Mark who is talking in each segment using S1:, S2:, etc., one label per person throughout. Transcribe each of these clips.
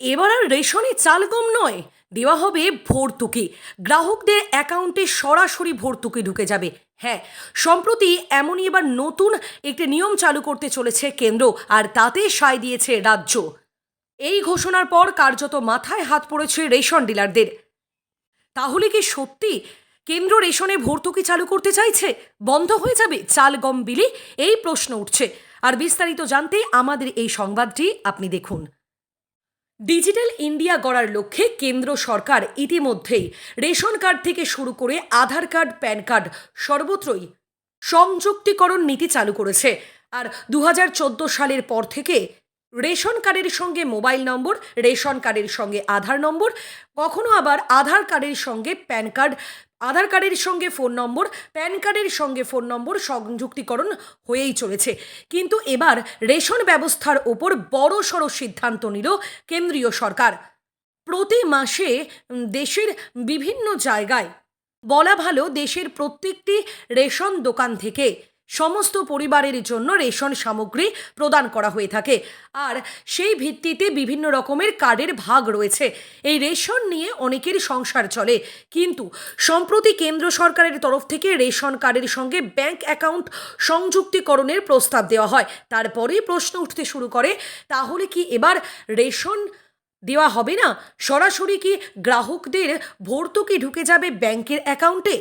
S1: এবার আর রেশনে চাল গম নয়। দেওয়া হবে ভর্তুকি। গ্রাহকদের অ্যাকাউন্টে সরাসরি ভর্তুকি ঢুকে যাবে। হ্যাঁ সম্প্রতি এমনই এবার নতুন একটি নিয়ম চালু করতে চলেছে কেন্দ্র, আর তাতে সায় দিয়েছে রাজ্য। এই ঘোষণার পর কার্যত মাথায় হাত পড়েছে রেশন ডিলারদের। তাহলে কি সত্যি কেন্দ্র রেশনে ভর্তুকি চালু করতে চাইছে? বন্ধ হয়ে যাবে চাল গম বিলি? এই প্রশ্ন উঠছে। আর বিস্তারিত জানতে আমাদের এই সংবাদটি আপনি দেখুন। ডিজিটাল ইন্ডিয়া গড়ার লক্ষ্যে কেন্দ্র সরকার ইতিমধ্যেই রেশন কার্ড থেকে শুরু করে আধার কার্ড, প্যান কার্ড সর্বত্রই সংযুক্তিকরণ নীতি চালু করেছে। আর দু হাজার চোদ্দ সালের পর থেকে রেশন কার্ডের সঙ্গে মোবাইল নম্বর, রেশন কার্ডের সঙ্গে আধার নম্বর, কখনো আবার আধার কার্ডের সঙ্গে প্যান কার্ড, আধার কার্ডের সঙ্গে ফোন নম্বর, প্যান কার্ডের সঙ্গে ফোন নম্বর সংযুক্তিকরণ হয়েই চলেছে। কিন্তু এবার রেশন ব্যবস্থার ওপর বড় সড় সিদ্ধান্ত নিল কেন্দ্রীয় সরকার। প্রতি মাসে দেশের বিভিন্ন জায়গায় বলা ভালো দেশের প্রত্যেকটি রেশন দোকান থেকে সমস্ত পরিবারের জন্য রেশন সামগ্রী প্রদান করা হয়ে থাকে। আর সেই ভিত্তিতে বিভিন্ন রকমের কার্ডের ভাগ রয়েছে। এই রেশন নিয়ে অনেকের সংসার চলে। কিন্তু সম্প্রতি কেন্দ্র সরকারের তরফ থেকে রেশন কার্ডের সঙ্গে ব্যাংক অ্যাকাউন্ট সংযুক্তিকরণের প্রস্তাব দেওয়া হয়। তারপরেই প্রশ্ন উঠতে শুরু করে, তাহলে কি এবার রেশন দেওয়া হবে না? সরাসরি কি গ্রাহকদের ভর্তুকি ঢুকে যাবে ব্যাংকের অ্যাকাউন্টে?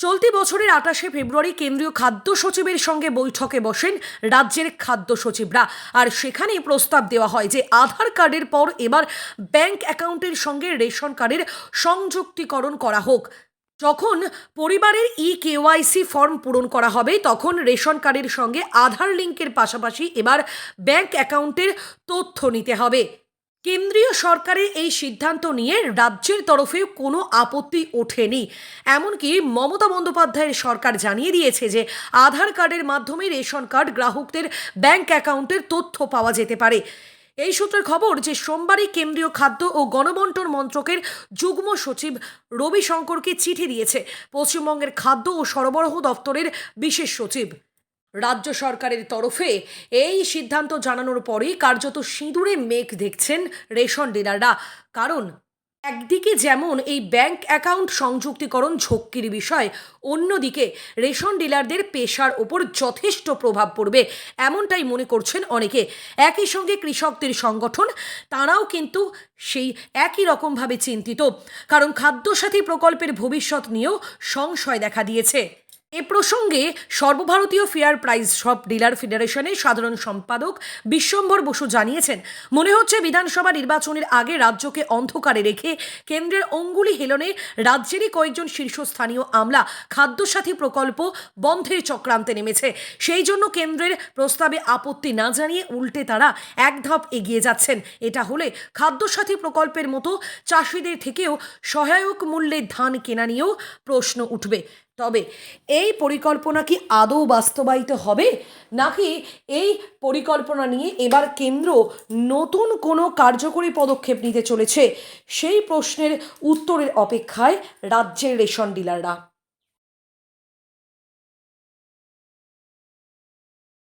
S1: চলতি বছরের আঠাশে ফেব্রুয়ারি কেন্দ্রীয় খাদ্য সচিবের সঙ্গে বৈঠকে বসেন রাজ্যের খাদ্য সচিবরা। আর সেখানে প্রস্তাব দেওয়া হয় যে আধার কার্ডের পর এবার ব্যাংক অ্যাকাউন্টের সঙ্গে রেশন কার্ডের সংযুক্তিকরণ করা হোক। যখন পরিবারের ই কেওয়াইসি ফর্ম পূরণ করা হবে, তখন রেশন কার্ডের সঙ্গে আধার লিঙ্কের পাশাপাশি এবার ব্যাংক অ্যাকাউন্টের তথ্য নিতে হবে। কেন্দ্রীয় সরকারের এই সিদ্ধান্ত নিয়ে রাজ্যের তরফেও কোনো আপত্তি ওঠেনি। এমনকি মমতা বন্দ্যোপাধ্যায়ের সরকার জানিয়ে দিয়েছে যে, আধার কার্ডের মাধ্যমে রেশন কার্ড গ্রাহকদের ব্যাংক অ্যাকাউন্টের তথ্য পাওয়া যেতে পারে। এই সূত্রের খবর যে, সোমবারই কেন্দ্রীয় খাদ্য ও গণবন্টন মন্ত্রকের যুগ্ম সচিব রবি শঙ্করকে চিঠি দিয়েছে। পশ্চিমবঙ্গের খাদ্য ও সরবরাহ দপ্তরের বিশেষ সচিব। রাজ্য সরকারের তরফে এই সিদ্ধান্ত জানানোর পরেই কার্যত সিঁদুরে মেঘ দেখছেন রেশন ডিলাররা। কারণ একদিকে যেমন এই ব্যাংক অ্যাকাউন্ট সংযুক্তিকরণ ঝক্কির বিষয়, অন্যদিকে রেশন ডিলারদের পেশার ওপর যথেষ্ট প্রভাব পড়বে এমনটাই মনে করছেন অনেকে। একই সঙ্গে কৃষকদের সংগঠন, তারাও কিন্তু সেই একই রকমভাবে চিন্তিত। কারণ খাদ্যসাথী প্রকল্পের ভবিষ্যৎ নিয়েও সংশয় দেখা দিয়েছে। এ প্রসঙ্গে সর্বভারতীয় ফেয়ার প্রাইস শপ ডিলার ফেডারেশনের সাধারণ সম্পাদক বিশ্বম্বর বসু জানিয়েছেন, মনে হচ্ছে বিধানসভা নির্বাচনের আগে রাজ্যকে অন্ধকারে রেখে কেন্দ্রের অঙ্গুলি হেলনে রাজ্যেরই কয়েকজন শীর্ষস্থানীয় আমলা খাদ্যসাথী প্রকল্প বন্ধের চক্রান্তে নেমেছে। সেই জন্য কেন্দ্রের প্রস্তাবে আপত্তি না জানিয়ে উল্টে তারা এক ধাপ এগিয়ে যাচ্ছেন। এটা হলে খাদ্যসাথী প্রকল্পের মতো চাষিদের থেকেও সহায়ক মূল্যে ধান কেনা নিয়েও প্রশ্ন উঠবে। তবে এই পরিকল্পনা কি আদৌ বাস্তবায়িত হবে? নাকি এই পরিকল্পনা নিয়ে এবার কেন্দ্র নতুন কোনো কার্যকরী পদক্ষেপ নিতে চলেছে? সেই প্রশ্নের উত্তরের অপেক্ষায় রাজ্যের রেশন ডিলাররা।